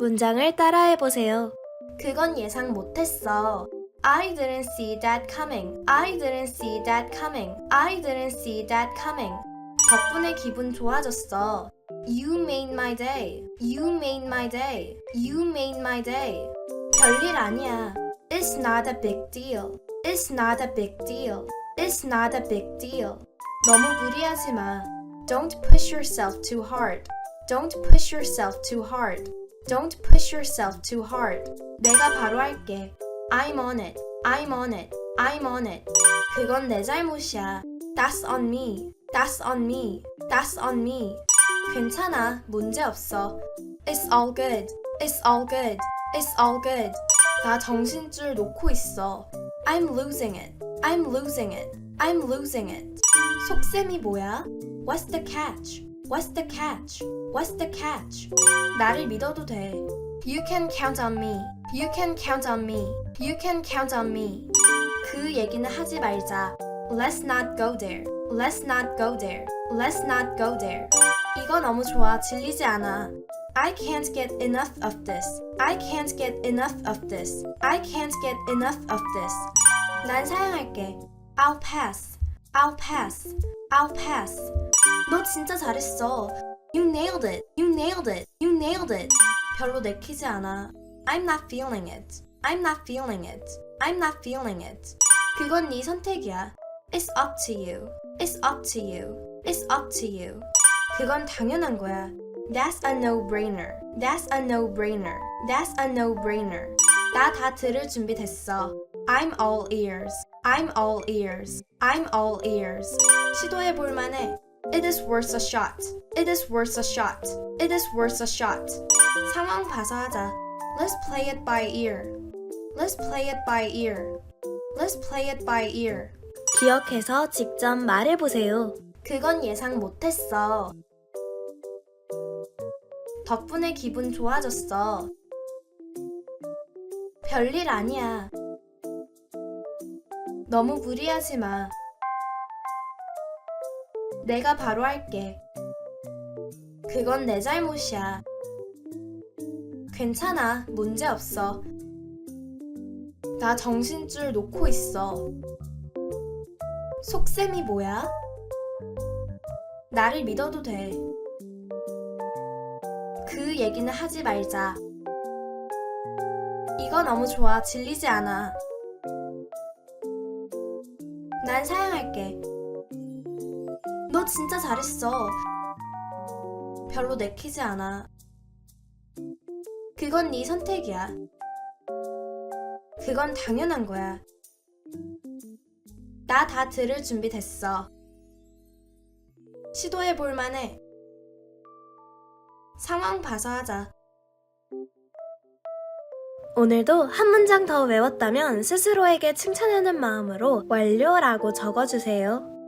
문장을 따라해보세요. 그건 예상 못했어. I didn't see that coming. I didn't see that coming. I didn't see that coming. 덕분에 기분 좋아졌어. You made my day. You made my day. You made my day. 별일 아니야. It's not a big deal. It's not a big deal. It's not a big deal. 너무 무리하지 마. Don't push yourself too hard. Don't push yourself too hard. Don't push yourself too hard. 내가 바로 할게. I'm on it. I'm on it. I'm on it. 그건 내 잘못이야. That's on me. That's on me. That's on me. 괜찮아. 문제 없어. It's all good. It's all good. It's all good. 나 정신줄 놓고 있어. I'm losing it. I'm losing it. I'm losing it. 속셈이 뭐야? What's the catch? What's the catch? What's the catch? 나를 믿어도 돼. You can count on me. You can count on me. You can count on me. 그 얘기는 하지 말자. Let's not go there. Let's not go there. Let's not go there. 이거 너무 좋아. 질리지 않아. I can't get enough of this. I can't get enough of this. I can't get enough of this. 난 사양할게. I'll pass. I'll pass. I'll pass. 너 진짜 잘했어. You nailed it. You nailed it. You nailed it. 별로 내키지 않아. I'm not feeling it. I'm not feeling it. I'm not feeling it. 그건 네 선택이야. It's up to you. It's up to you. It's up to you. 그건 당연한 거야. That's a no-brainer. That's a no-brainer. That's a no-brainer. 나 다 들을 준비 됐어. I'm all ears. I'm all ears. I'm all ears. 시도해 볼 만해. It is worth a shot. It is worth a shot. It is worth a shot. 상황 봐서 하자. Let's play it by ear. Let's play it by ear. Let's play it by ear. 기억해서 직접 말해보세요. 그건 예상 못했어. 덕분에 기분 좋아졌어. 별일 아니야. 너무 무리하지 마. 내가 바로 할게. 그건 내 잘못이야. 괜찮아. 문제 없어. 나 정신줄 놓고 있어. 속셈이 뭐야? 나를 믿어도 돼. 그 얘기는 하지 말자. 이거 너무 좋아. 질리지 않아. 난 사양할게. 너 진짜 잘했어. 별로 내키지 않아. 그건 네 선택이야. 그건 당연한 거야. 나 다 들을 준비 됐어. 시도해 볼 만해. 상황 봐서 하자. 오늘도 한 문장 더 외웠다면 스스로에게 칭찬하는 마음으로 완료라고 적어주세요.